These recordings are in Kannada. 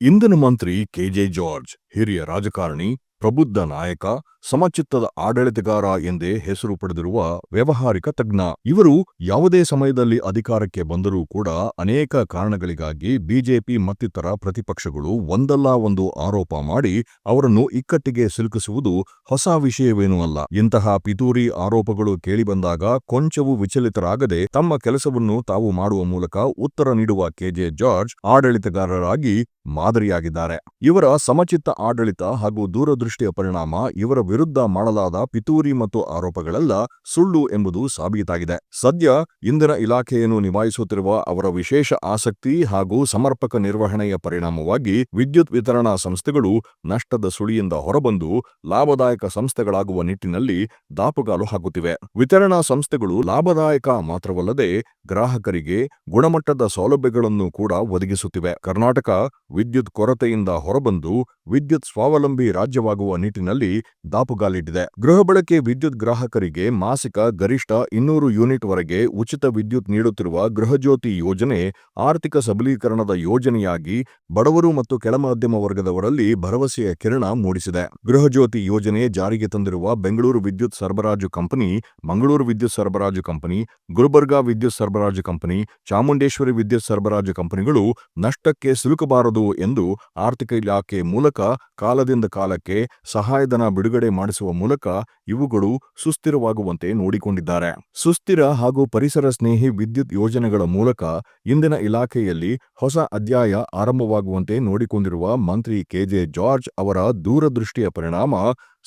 ಇಂಧನ ಮಂತ್ರಿ ಕೆಜೆ ಜಾರ್ಜ್, ಹಿರಿಯ ರಾಜಕಾರಣಿ, ಪ್ರಬುದ್ಧ ನಾಯಕ, ಸಮಚಿತ್ತದ ಆಡಳಿತಗಾರ ಎಂದೇ ಹೆಸರು ಪಡೆದಿರುವ ವ್ಯವಹಾರಿಕ ತಜ್ಞ. ಇವರು ಯಾವುದೇ ಸಮಯದಲ್ಲಿ ಅಧಿಕಾರಕ್ಕೆ ಬಂದರೂ ಕೂಡ ಅನೇಕ ಕಾರಣಗಳಿಗಾಗಿ ಬಿಜೆಪಿ ಮತ್ತಿತರ ಪ್ರತಿಪಕ್ಷಗಳು ಒಂದಲ್ಲ ಒಂದು ಆರೋಪ ಮಾಡಿ ಅವರನ್ನು ಇಕ್ಕಟ್ಟಿಗೆ ಸಿಲುಕಿಸುವುದು ಹೊಸ ವಿಷಯವೇನೂ ಅಲ್ಲ. ಇಂತಹ ಪಿತೂರಿ ಆರೋಪಗಳು ಕೇಳಿಬಂದಾಗ ಕೊಂಚವೂ ವಿಚಲಿತರಾಗದೆ ತಮ್ಮ ಕೆಲಸವನ್ನು ತಾವು ಮಾಡುವ ಮೂಲಕ ಉತ್ತರ ನೀಡುವ ಕೆಜೆ ಜಾರ್ಜ್ ಆಡಳಿತಗಾರರಾಗಿ ಮಾದರಿಯಾಗಿದ್ದಾರೆ. ಇವರ ಸಮಚಿತ್ತ ಆಡಳಿತ ಹಾಗೂ ದೂರದೃಷ್ಟಿಯ ಪರಿಣಾಮ ಇವರ ವಿರುದ್ಧ ಮಾಡಲಾದ ಪಿತೂರಿ ಮತ್ತು ಆರೋಪಗಳೆಲ್ಲ ಸುಳ್ಳು ಎಂಬುದು ಸಾಬೀತಾಗಿದೆ. ಸದ್ಯ ಇಂಧನ ಇಲಾಖೆಯನ್ನು ನಿಭಾಯಿಸುತ್ತಿರುವ ಅವರ ವಿಶೇಷ ಆಸಕ್ತಿ ಹಾಗೂ ಸಮರ್ಪಕ ನಿರ್ವಹಣೆಯ ಪರಿಣಾಮವಾಗಿ ವಿದ್ಯುತ್ ವಿತರಣಾ ಸಂಸ್ಥೆಗಳು ನಷ್ಟದ ಸುಳಿಯಿಂದ ಹೊರಬಂದು ಲಾಭದಾಯಕ ಸಂಸ್ಥೆಗಳಾಗುವ ನಿಟ್ಟಿನಲ್ಲಿ ದಾಪುಗಾಲು ಹಾಕುತ್ತಿವೆ. ವಿತರಣಾ ಸಂಸ್ಥೆಗಳು ಲಾಭದಾಯಕ ಮಾತ್ರವಲ್ಲದೆ ಗ್ರಾಹಕರಿಗೆ ಗುಣಮಟ್ಟದ ಸೌಲಭ್ಯಗಳನ್ನು ಕೂಡ ಒದಗಿಸುತ್ತಿವೆ. ಕರ್ನಾಟಕ ವಿದ್ಯುತ್ ಕೊರತೆಯಿಂದ ಹೊರಬಂದು ವಿದ್ಯುತ್ ಸ್ವಾವಲಂಬಿ ರಾಜ್ಯವಾಗುವ ನಿಟ್ಟಿನಲ್ಲಿ ದಾಪುಗಾಲಿಟ್ಟಿದೆ. ಗೃಹ ಬಳಕೆ ವಿದ್ಯುತ್ ಗ್ರಾಹಕರಿಗೆ ಮಾಸಿಕ ಗರಿಷ್ಠ ಇನ್ನೂರು ಯೂನಿಟ್ ವರೆಗೆ ಉಚಿತ ವಿದ್ಯುತ್ ನೀಡುತ್ತಿರುವ ಗೃಹಜ್ಯೋತಿ ಯೋಜನೆ ಆರ್ಥಿಕ ಸಬಲೀಕರಣದ ಯೋಜನೆಯಾಗಿ ಬಡವರು ಮತ್ತು ಕೆಳಮಧ್ಯಮ ವರ್ಗದವರಲ್ಲಿ ಭರವಸೆಯ ಕಿರಣ ಮೂಡಿಸಿದೆ. ಗೃಹಜ್ಯೋತಿ ಯೋಜನೆ ಜಾರಿಗೆ ತಂದಿರುವ ಬೆಂಗಳೂರು ವಿದ್ಯುತ್ ಸರಬರಾಜು ಕಂಪನಿ, ಮಂಗಳೂರು ವಿದ್ಯುತ್ ಸರಬರಾಜು ಕಂಪನಿ, ಗುಲ್ಬರ್ಗಾ ವಿದ್ಯುತ್ ಸರಬರಾಜು ಕಂಪನಿ, ಚಾಮುಂಡೇಶ್ವರಿ ವಿದ್ಯುತ್ ಸರಬರಾಜು ಕಂಪನಿಗಳು ನಷ್ಟಕ್ಕೆ ಸಿಲುಕಬಾರದು ಎಂದು ಆರ್ಥಿಕ ಇಲಾಖೆ ಮೂಲಕ ಕಾಲದಿಂದ ಕಾಲಕ್ಕೆ ಸಹಾಯಧನ ಬಿಡುಗಡೆ ಮಾಡಿಸುವ ಮೂಲಕ ಇವುಗಳು ಸುಸ್ಥಿರವಾಗುವಂತೆ ನೋಡಿಕೊಂಡಿದ್ದಾರೆ. ಸುಸ್ಥಿರ ಹಾಗೂ ಪರಿಸರ ಸ್ನೇಹಿ ವಿದ್ಯುತ್ ಯೋಜನೆಗಳ ಮೂಲಕ ಇಂದಿನ ಇಲಾಖೆಯಲ್ಲಿ ಹೊಸ ಅಧ್ಯಾಯ ಆರಂಭವಾಗುವಂತೆ ನೋಡಿಕೊಂಡಿರುವ ಮಂತ್ರಿ ಕೆಜೆ ಜಾರ್ಜ್ ಅವರ ದೂರದೃಷ್ಟಿಯ ಪರಿಣಾಮ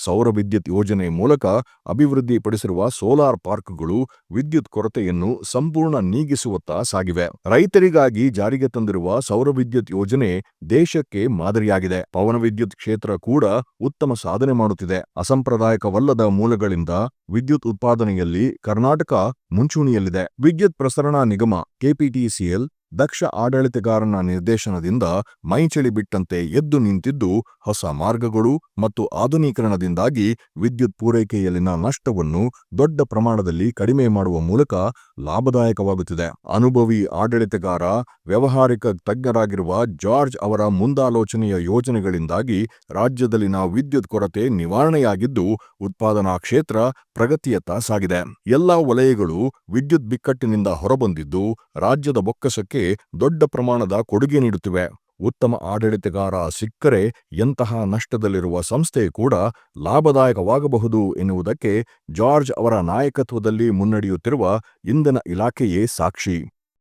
ಸೌರ ವಿದ್ಯುತ್ ಯೋಜನೆ ಮೂಲಕ ಅಭಿವೃದ್ಧಿಪಡಿಸಿರುವ ಸೋಲಾರ್ ಪಾರ್ಕ್ಗಳು ವಿದ್ಯುತ್ ಕೊರತೆಯನ್ನು ಸಂಪೂರ್ಣ ನೀಗಿಸುವತ್ತ ಸಾಗಿವೆ. ರೈತರಿಗಾಗಿ ಜಾರಿಗೆ ತಂದಿರುವ ಸೌರ ವಿದ್ಯುತ್ ಯೋಜನೆ ದೇಶಕ್ಕೆ ಮಾದರಿಯಾಗಿದೆ. ಪವನ ವಿದ್ಯುತ್ ಕ್ಷೇತ್ರ ಕೂಡ ಉತ್ತಮ ಸಾಧನೆ ಮಾಡುತ್ತಿದೆ. ಅಸಂಪ್ರದಾಯಕವಲ್ಲದ ಮೂಲಗಳಿಂದ ವಿದ್ಯುತ್ ಉತ್ಪಾದನೆಯಲ್ಲಿ ಕರ್ನಾಟಕ ಮುಂಚೂಣಿಯಲ್ಲಿದೆ. ವಿದ್ಯುತ್ ಪ್ರಸರಣಾ ನಿಗಮ, ಕೆಪಿಟಿಸಿಎಲ್ ದಕ್ಷ ಆಡಳಿತಗಾರನ ನಿರ್ದೇಶನದಿಂದ ಮೈಚಳಿ ಬಿಟ್ಟಂತೆ ಎದ್ದು ನಿಂತಿದ್ದು ಹೊಸ ಮಾರ್ಗಗಳು ಮತ್ತು ಆಧುನೀಕರಣದಿಂದಾಗಿ ವಿದ್ಯುತ್ ಪೂರೈಕೆಯಲ್ಲಿನ ನಷ್ಟವನ್ನು ದೊಡ್ಡ ಪ್ರಮಾಣದಲ್ಲಿ ಕಡಿಮೆ ಮಾಡುವ ಮೂಲಕ ಲಾಭದಾಯಕವಾಗುತ್ತಿದೆ. ಅನುಭವಿ ಆಡಳಿತಗಾರ, ವ್ಯವಹಾರಿಕ ತಜ್ಞರಾಗಿರುವ ಜಾರ್ಜ್ ಅವರ ಮುಂದಾಲೋಚನೆಯ ಯೋಜನೆಗಳಿಂದಾಗಿ ರಾಜ್ಯದಲ್ಲಿನ ವಿದ್ಯುತ್ ಕೊರತೆ ನಿವಾರಣೆಯಾಗಿದ್ದು ಉತ್ಪಾದನಾ ಕ್ಷೇತ್ರ ಪ್ರಗತಿಯತ್ತ ಸಾಗಿದೆ. ಎಲ್ಲಾ ವಲಯಗಳು ವಿದ್ಯುತ್ ಬಿಕ್ಕಟ್ಟಿನಿಂದ ಹೊರಬಂದಿದ್ದು ರಾಜ್ಯದ ಬೊಕ್ಕಸಕ್ಕೆ ದೊಡ್ಡ ಪ್ರಮಾಣದ ಕೊಡುಗೆ ನೀಡುತ್ತಿವೆ. ಉತ್ತಮ ಆಡಳಿತಗಾರ ಸಿಕ್ಕರೆ ಎಂತಹ ನಷ್ಟದಲ್ಲಿರುವ ಸಂಸ್ಥೆ ಕೂಡ ಲಾಭದಾಯಕವಾಗಬಹುದು ಎನ್ನುವುದಕ್ಕೆ ಜಾರ್ಜ್ ಅವರ ನಾಯಕತ್ವದಲ್ಲಿ ಮುನ್ನಡೆಯುತ್ತಿರುವ ಇಂಧನ ಇಲಾಖೆಯೇ ಸಾಕ್ಷಿ.